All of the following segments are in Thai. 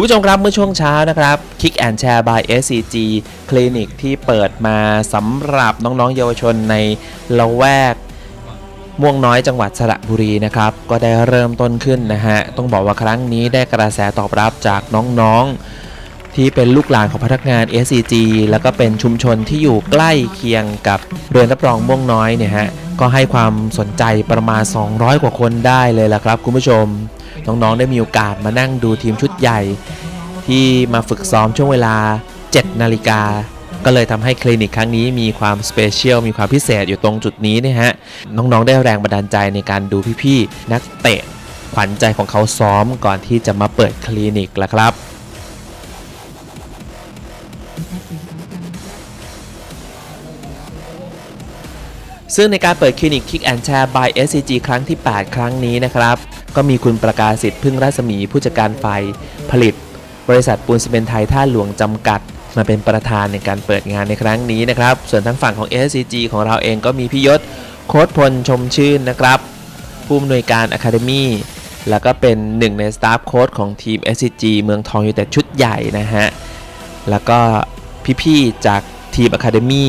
คุณผู้ชมครับเมื่อช่วงเช้านะครับ Kick and Share by SCG คลินิกที่เปิดมาสำหรับน้องๆเยาวชนในละแวกม่วงน้อยจังหวัดสระบุรีนะครับ ก็ได้เริ่มต้นขึ้นนะฮะ ต้องบอกว่าครั้งนี้ได้กระแสตอบรับจากน้องๆ ที่เป็นลูกหลานของพนักงาน SCG แล้วก็เป็นชุมชนที่อยู่ใกล้เคียงกับเรือนรับรองม่วงน้อยเนี่ยฮะก็ให้ความสนใจประมาณ 200 กว่าคนได้เลยละครับ คุณผู้ชม น้องๆได้มีโอกาสมานั่งดูทีมชุดใหญ่ ที่มาฝึกซ้อมช่วงเวลา 7 นาฬิกาก็เลยทำให้คลินิกครั้งนี้มีความสเปเชียลมีความพิเศษอยู่ตรงจุดนี้นะฮะ น้องๆ ได้แรงบันดาลใจในการดูพี่ๆ นักเตะ ขวัญใจของเขาซ้อมก่อนที่จะมาเปิดคลินิกแล้วครับ ซึ่งในการเปิดคลินิก Kick and Share by SCG ครั้งที่ 8 ครั้งนี้นะครับ ก็มีคุณประกาศสิทธิ์พึ่งรัศมีผู้จัดการไฟผลิต บริษัทปูนซีเมนต์ไทยท่าหลวงจำกัด มาเป็นประธานในการเปิดงานในครั้งนี้นะครับ ส่วนทางฝั่งของ SCG ของเราเองก็มีพี่ยศโค้ดพลชมชื่นนะครับ ผู้อำนวยการ Academy แล้วก็เป็นหนึ่งในสตาฟโค้ดของทีม SCG เมืองทองยูไนเต็ดชุดใหญ่นะฮะ แล้วก็พี่ๆจากทีม Academy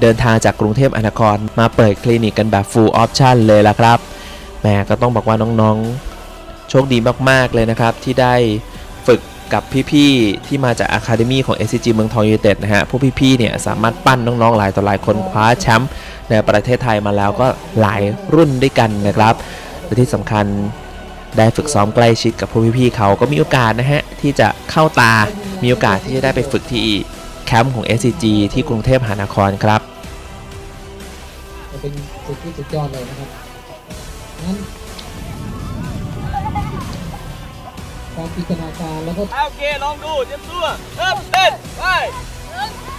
เดินทางจากกรุงเทพมหานครมาเปิดคลินิกกันแบบ full option เลยละครับแหมก็ต้องบอกว่าน้องๆ โชคดีมากๆเลยนะครับ ที่ได้ฝึกกับพี่ๆ ที่มาจาก Academy ของ SCG เมืองทองยูไนเต็ดนะฮะพวกพี่ๆ เนี่ยสามารถปั้นน้องๆ หลายต่อหลายคนคว้าแชมป์ในประเทศไทยมาแล้วก็หลายรุ่นด้วยกันนะครับ และที่สำคัญได้ฝึกซ้อมใกล้ชิดกับพวกพี่ๆ เขาก็มีโอกาสนะฮะ ที่จะเข้าตา มีโอกาสที่จะได้ไปฝึกที่ แคมป์ของ SCG ที่กรุงเทพมหานครครับจะเป็นสุดที่สุดยอดเลยนะครับนั้นการจินตนาการแล้วก็เอาโอเคลองดูเตรียมตัวเริ่มเต้นไป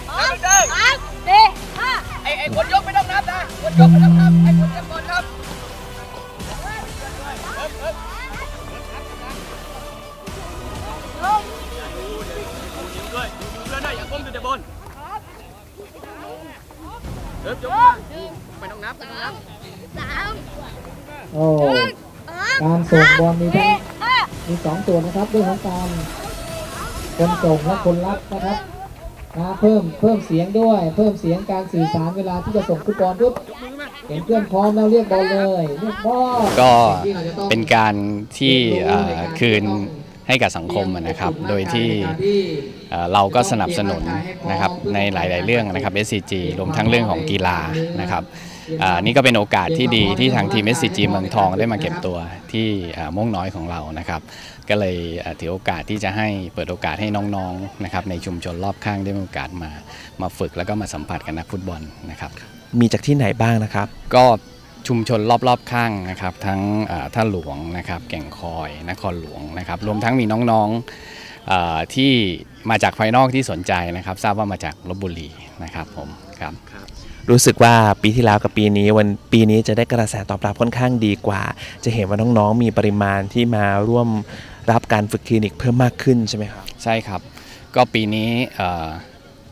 สองสามสี่ห้าไอ้ไอ้คนยกไม่ต้องนับนะคนยกไม่ต้องนับไอ้คนเตรียมก่อนครับเริ่มเริ่มลงดูนิ้วด้วยดูนิ้ว บนเริ่มยกมาไม่ต้องนับไม่ต้องนับสามโอ้หนึ่งสองการส่งบอลมีทั้สี่งห้ามีสองส่วนนะครับด้วยทั้งการคนส่งและคนรับนะครับนะเพิ่มเพิ่มเสียงด้วย เพิ่มเสียงการสื่อสารเวลาที่จะส่งฟุตบอลปุ๊บเห็นเพื่อนพร้อมแล้วเรียกบอลเลยเรียกบอลก็เป็นการที่เอ่อคืน ให้กับสังคมอะนะครับ โดยที่เอ่อเราก็สนับสนุนนะครับในหลาย ๆ เรื่องนะครับ SCG รวมทั้งเรื่องของกีฬานะครับอ่านี่ก็เป็นโอกาสที่ดีที่ทางทีม SCG เมืองทองได้มาเก็บตัวที่อ่าม่วงน้อยของเรานะครับ ก็เลยเอ่อถือโอกาสที่จะให้เปิดโอกาสให้น้อง ๆ นะครับในชุมชนรอบข้างได้มีโอกาสมามาฝึกแล้วก็มาสัมผัสกับนักฟุตบอลนะครับ มีจากที่ไหนบ้างนะครับ ก็ ชุมชนรอบๆข้างนะครับ ทั้งเอ่อท่าหลวงนะครับ แก่งคอยนครหลวงนะครับ รวมทั้งมีน้องๆเอ่อที่มาจากภายนอกที่สนใจนะครับ ทราบว่ามาจากลบบุรีนะครับผมครับรู้สึกว่าปีที่แล้วกับปีนี้วันปีนี้จะได้กระแสตอบรับค่อนข้างดีกว่า จะเห็นว่าน้องๆมีปริมาณที่มาร่วมรับการฝึกคลินิกเพิ่มมากขึ้นใช่ไหมครับใช่ครับ ก็ปีนี้เอ่อ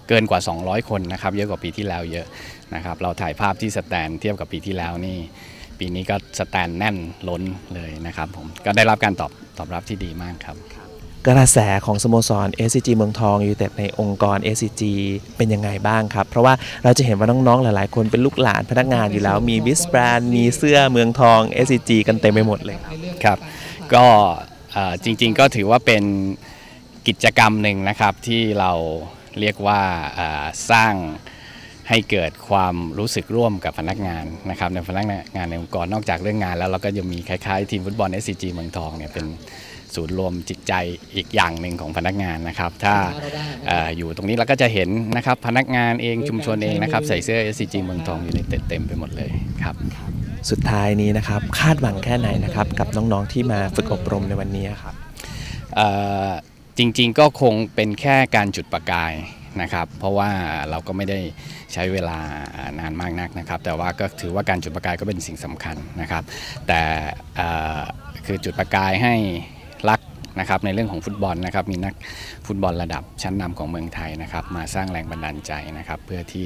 เกินกว่า 200 คนนะครับ เยอะกว่าปีที่แล้วเยอะ นะครับเราถ่ายภาพที่สแตนเทียบกับปีที่แล้วนี่ ปีนี้ก็สแตนแน่นล้นเลยนะครับผมก็ได้รับการตอบตอบรับที่ดีมากครับ กระแสของสโมสร SCG เมืองทองอยู่แต่ในองค์กร SCG เป็นยังไงบ้างครับ เพราะว่าเราจะเห็นว่าน้องๆหลายๆ คนเป็นลูกหลานพนักงานอยู่แล้ว มีวิสแบรนด์มีเสื้อเมืองทอง SCG กันเต็มไปหมดเลยครับครับก็เอ่อจริงๆก็ถือว่าเป็นกิจกรรมหนึ่งนะครับที่เราเรียกว่าเอ่อสร้าง ให้เกิดความรู้สึกร่วมกับพนักงานนะครับในพนักงานในองค์กรนอกจากเรื่องงาน แล้วเราก็ยังมีคล้ายๆทีมฟุตบอล SCG เมืองทองเนี่ยเป็นศูนย์รวมจิตใจอีกอย่างหนึ่งของพนักงานนะครับ ถ้าเอ่ออยู่ตรงนี้เราก็จะเห็นนะครับพนักงานเองชุมชนเองนะครับใส่เสื้อ SCG เมืองทองอยู่ในเต็มเต็มไปหมดเลยครับสุดท้ายนี้นะครับคาดหวังแค่ไหนนะครับกับน้องๆที่มาฝึกอบรมในวันนี้ครับเอ่อจริงๆก็คงเป็นแค่การจุดประกาย นะครับ เพราะว่าเราก็ไม่ได้ใช้เวลานานมากนักนะครับ แต่ว่าก็ถือว่าการจุดประกายก็เป็นสิ่งสำคัญนะครับ แต่คือจุดประกายให้รักนะครับในเรื่องของฟุตบอลนะครับมีนักฟุตบอลระดับชั้นนำของเมืองไทยนะครับมาสร้างแรงบันดาลใจนะครับ เพื่อที่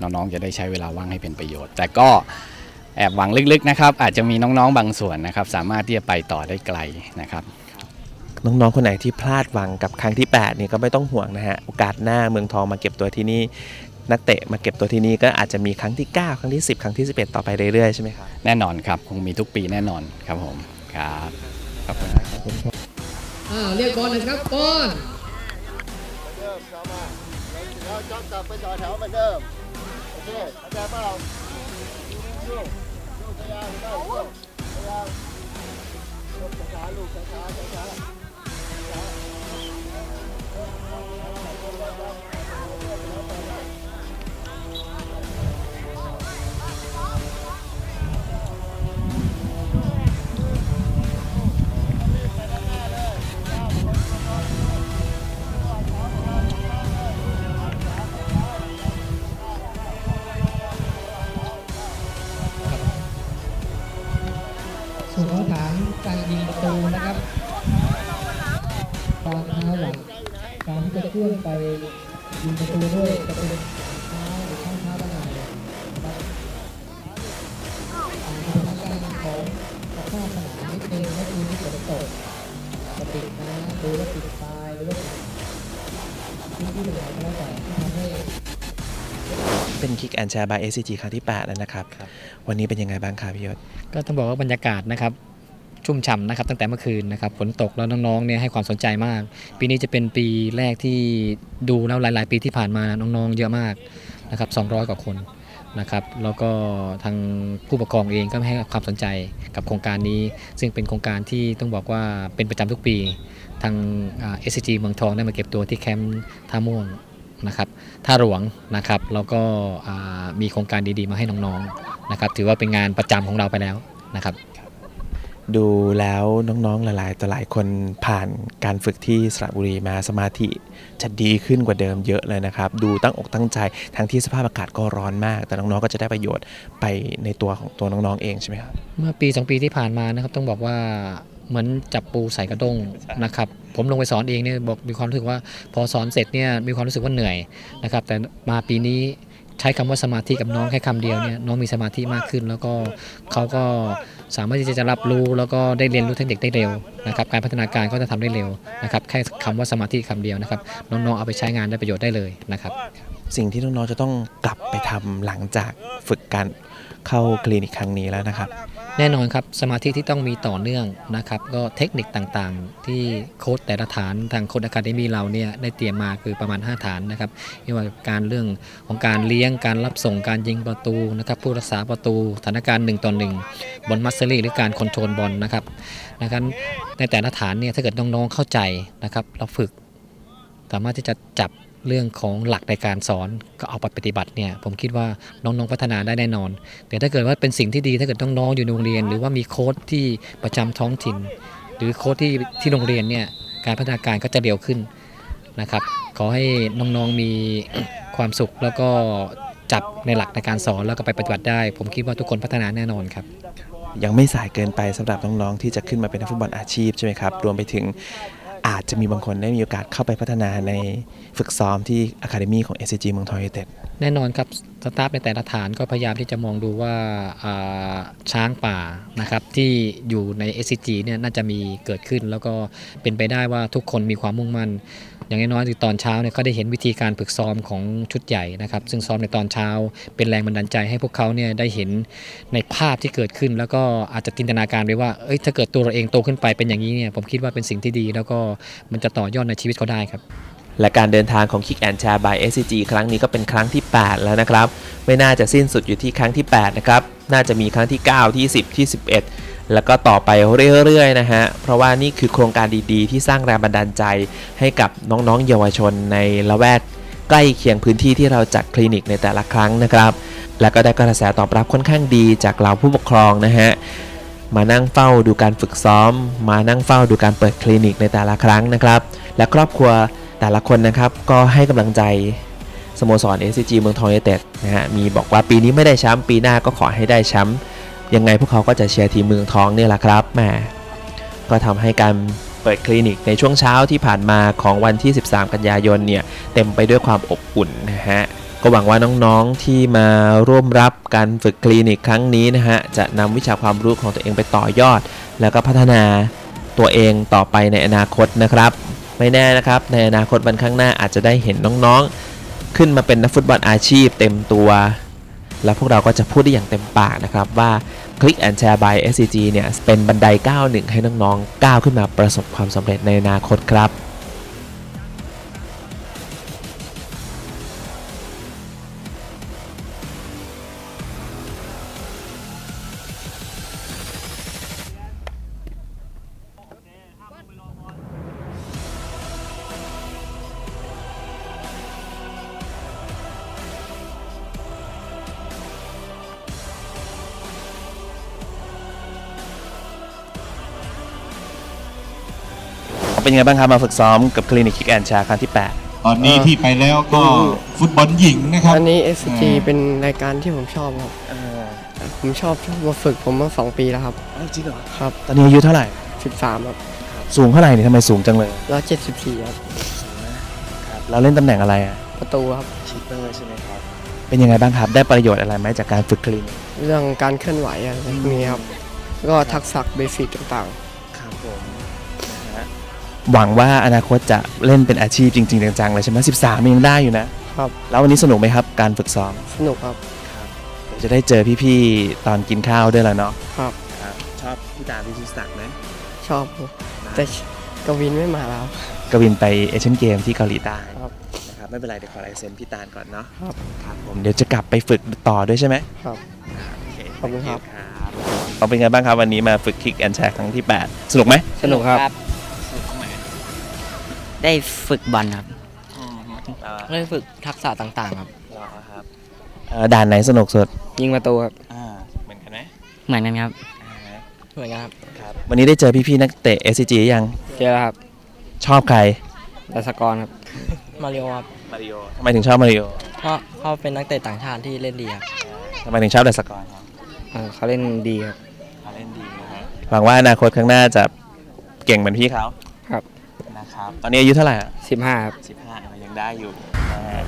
น้องๆจะได้ใช้เวลาว่างให้เป็นประโยชน์ แต่ก็แอบหวังลึกๆนะครับอาจจะมีน้องๆบางส่วนนะครับ สามารถที่จะไปต่อได้ไกลนะครับ น้องๆ คนไหนที่พลาดหวังกับครั้งที่8เนี่ยก็ไม่ต้องห่วงนะฮะ โอกาสหน้าเมืองทองมาเก็บตัวที่นี่ นักเตะมาเก็บตัวที่นี่ก็อาจจะมีครั้งที่ 9 ครั้งที่ 10 ครั้งที่ 11 ต่อไปเรื่อยๆ ใช่ไหมครับ แน่นอนครับ คงมีทุกปีแน่นอนครับผม ครับขอบคุณครับอ้าวเรียกบอลนะครับบอลเดิมเข้ามาแล้วจอดกลับไปต่อแถวเหมือนเดิมโอเคเข้าใจเปล่าลูกลูกพยายามได้ลูกพยายามลูกช้าๆลูกช้าๆช้า Oh. ด้วยจะเป็นเท้าหรือข้างเท้าด้านในนะครับอ่าสถานการณ์ของของข้างสนามนิดนึงก็คือที่ฝนตกจะปิดนะหรือว่าปิดตายหรือว่าปิดพื้นที่ไหนก็แล้วแต่ที่ทำให้เป็น Kick and Share by SCG ครั้งที่ 8 แล้วนะครับ วันนี้เป็นยังไงบ้างครับพี่ยศก็ต้องบอกว่าบรรยากาศนะครับ ชุ่มฉ่ำนะครับตั้งแต่เมื่อคืนนะครับฝนตกแล้วน้องๆเนี่ยให้ความสนใจมาก ปีนี้จะเป็นปีแรกที่ดูแล้วหลาย ๆ ปีที่ผ่านมาน้องๆ เยอะมากนะครับ200 กว่าคนนะครับแล้วก็ทางผู้ปกครองเองก็ให้ความสนใจกับโครงการนี้ ซึ่งเป็นโครงการที่ต้องบอกว่าเป็นประจำทุกปี ทางเอสซีเมืองทองได้มาเก็บตัวที่แคมป์ท่าม่วงนะครับท่าหลวงนะครับแล้วก็มีโครงการดีๆมาให้น้องๆนะครับถือว่าเป็นงานประจำของเราไปแล้วนะครับ ดูแล้วน้องๆหลายๆต่อหลายคนผ่านการฝึกที่สระบุรีมาสมาธิจะดีขึ้นกว่าเดิมเยอะเลยนะครับ ดูตั้งอกตั้งใจทั้งที่สภาพอากาศก็ร้อนมาก แต่น้องๆก็จะได้ประโยชน์ไปในตัวของตัวน้องๆเองใช่ไหมครับเมื่อปี2ปีที่ผ่านมานะครับต้องบอกว่าเหมือนจับปูใส่กระด้งนะครับผมลงไปสอนเองเนี่ยบอกมีความรู้สึกว่าพอสอนเสร็จเนี่ยมีความรู้สึกว่าเหนื่อยนะครับแต่มาปีนี้ใช้คำว่าสมาธิกับน้องแค่คำเดียวเนี่ยน้องมีสมาธิมากขึ้น แล้วก็เขาก็ สามารถที่จะรับรู้แล้วก็ได้เรียนรู้เทคนิคได้เร็วนะครับ การพัฒนาการก็จะทำได้เร็วนะครับ แค่คำว่าสมาธิคำเดียวนะครับ น้องๆเอาไปใช้งานได้ประโยชน์ได้เลยนะครับ สิ่งที่น้องๆจะต้องกลับไปทำหลังจากฝึกการเข้าคลินิกครั้งนี้แล้วนะครับ แน่นอนครับสมาธิที่ต้องมีต่อเนื่องนะครับก็เทคนิคต่างๆ ที่โค้ดแต่ละฐานทางโค้ดอะคาเดมีเราเนี่ยได้เตรียมมาคือประมาณ 5 ฐานนะครับไม่ว่าการเรื่องของการเลี้ยงการรับส่งการยิงประตูนะครับผู้รักษาประตูสถานการณ์1ต่อ1บอลมัสเซอรี่หรือการคอนโทรลบอลนะครับนะครับในแต่ละฐานเนี่ยถ้าเกิดน้องๆเข้าใจนะครับเราฝึก สามารถที่จะจับ เรื่องของหลักในการสอนก็เอาไปปฏิบัติเนี่ยผมคิดว่าน้องๆพัฒนาได้แน่นอน แต่ถ้าเกิดว่าเป็นสิ่งที่ดีถ้าเกิดน้องๆอยู่ในโรงเรียน หรือว่ามีโค้ดที่ประจำท้องถิ่น หรือโค้ดที่ที่โรงเรียนเนี่ยการพัฒนาการก็จะเร็วขึ้นนะครับ ขอให้น้องๆมีความสุขแล้วก็จับในหลักในการสอนแล้วก็ไปปฏิบัติได้ ผมคิดว่าทุกคนพัฒนาแน่นอนครับยังไม่สายเกินไปสำหรับน้องๆที่จะขึ้นมาเป็นนักฟุตบอลอาชีพใช่ไหมครับรวมไปถึง อาจจะมีบางคนได้มีโอกาสเข้าไปพัฒนาในฝึกซ้อมที่อะคาเดมีของ SCG เมืองทองยูเต็ดแน่นอนครับสตาฟในแต่ละฐานก็พยายามที่จะมองดูว่าอ่าช้างป่านะครับที่อยู่ใน SCG เนี่ยน่าจะมีเกิดขึ้น แล้วก็เป็นไปได้ว่าทุกคนมีความมุ่งมั่น อย่างน้อยๆคือตอนเช้าเนี่ยเขาได้เห็นวิธีการฝึกซ้อมของชุดใหญ่นะครับ ซึ่งซ้อมในตอนเช้าเป็นแรงบันดาลใจให้พวกเขาเนี่ยได้เห็นในภาพที่เกิดขึ้น แล้วก็อาจจะจินตนาการไปว่าเอ้ยถ้าเกิดตัวเราเองโตขึ้นไปเป็นอย่างนี้เนี่ยผมคิดว่าเป็นสิ่งที่ดี แล้วก็มันจะต่อยอดในชีวิตเขาได้ครับและการเดินทางของ Kick and Share by SCG ครั้งนี้ก็เป็นครั้งที่ 8 แล้วนะครับ ไม่น่าจะสิ้นสุดอยู่ที่ครั้งที่ 8 นะครับ น่าจะมีครั้งที่ 9 ที่ 10 ที่ 11 แล้วก็ต่อไปเรื่อยๆนะฮะ เพราะว่านี่คือโครงการดีๆ ที่สร้างแรงบันดาลใจให้กับน้องๆ เยาวชนในละแวกใกล้เคียงพื้นที่ที่เราจัดคลินิกในแต่ละครั้งนะครับ และก็ได้กระแสตอบรับค่อนข้างดีจากเราผู้ปกครองนะฮะ มานั่งเฝ้าดูการฝึกซ้อม มานั่งเฝ้าดูการเปิดคลินิกในแต่ละครั้งนะครับ และครอบครัวแต่ละคนนะครับก็ให้กำลังใจสโมสร SCG เมืองทองยูไนเต็ดนะฮะ มีบอกว่าปีนี้ไม่ได้แชมป์ปีหน้าก็ขอให้ได้แชมป์ ยังไงพวกเขาก็จะเชียร์ทีมเมืองทองเนี่ยแหละครับแหมก็ทำให้การเปิดคลินิกในช่วงเช้าที่ผ่านมาของวันที่ 13 กันยายนเนี่ยเต็มไปด้วยความอบอุ่นนะฮะก็หวังว่าน้องๆที่มาร่วมรับการฝึกคลินิกครั้งนี้นะฮะจะนำวิชาความรู้ของตัวเองไปต่อยอด แล้วก็พัฒนาตัวเองต่อไปในอนาคตนะครับ ไม่แน่นะครับในอนาคตวันข้างหน้าอาจจะได้เห็นน้องๆ ขึ้นมาเป็นนักฟุตบอลอาชีพเต็มตัว แล้วพวกเราก็จะพูดได้อย่างเต็มปากนะครับว่า Click and Share by SCG เนี่ยเป็นบันไดก้าวหนึ่งให้น้องๆก้าวขึ้นมาประสบความสำเร็จในอนาคตครับ เป็นยังไงบ้างครับมาฝึกซ้อมกับคลินิก Kick and Share ครั้งที่ 8 ตอนนี้ที่ไปแล้วก็ฟุตบอลหญิงนะครับ อันนี้ SG อ่า เป็นรายการที่ผมชอบครับผมชอบชอบมาฝึกผมมาสองปีแล้วครับ จริงเหรอครับ ตอนนี้อายุเท่าไหร่ 13 ครับสูงเท่าไหร่เนี่ยทำไมสูงจังเลยแล้ว74ครับเราเล่นตำแหน่งอะไรอะประตูครับ ชีเปอร์ใช่ไหมครับเป็นยังไงบ้างครับได้ประโยชน์อะไรไหมจากการฝึกคลินิก เรื่องการเคลื่อนไหวอะไรพวกนี้ครับแล้วก็ทักษะเบสิกต่างครับผม หวังว่าอนาคตจะเล่นเป็นอาชีพจริงๆจังๆเลยใช่ไหมสิบสามยังได้อยู่นะๆครับ แล้ววันนี้สนุกไหมครับการฝึกซ้อมสนุกครับ เดี๋ยวจะได้เจอพี่ๆตอนกินข้าวด้วยแล้วเนาะครับชอบพี่ตาพี่ชิศักดิ์ไหมชอบครับแต่กวินไม่มาแล้ว กวินไปเอเชียนเกมที่เกาหลีใต้ครับ นะครับไม่เป็นไรเดี๋ยวขอลายเซ็นพี่ตาลก่อนเนาะครับ ครับผมเดี๋ยวจะกลับไปฝึกต่อด้วยใช่ไหมครับโอเคขอบคุณครับ ครับเอาเป็นไงบ้างครับวันนี้มาฝึกคิกแอนแชร์ครั้งที่ 8 สนุกไหม สนุกครับ ได้ฝึกบอลครับได้ฝึกทักษะต่างๆ ครับครับเอ่อด่านไหนสนุกสุด ยิงประตูครับอ่าเหมือนกันไหมเหมือนกันครับเหมือนกันครับครับ วันนี้ได้เจอพี่ๆนักเตะ SCG ยัง เจอแล้วครับ ชอบใครดัสกรครับ มาริโอครับ มาริโอทำไมถึงชอบมาริโอ เพราะเขาเป็นนักเตะต่างชาติที่เล่นดีครับทำไมถึงชอบดัสกรครับเขาเล่นดีครับเขาเล่นดีนะฮะหวังว่าอนาคตข้างหน้าจะเก่งเหมือนพี่เขา ครับนะครับ ตอนนี้อายุเท่าไหร่อะ15ครับ สิบห้ายังได้อยู่นะฮะ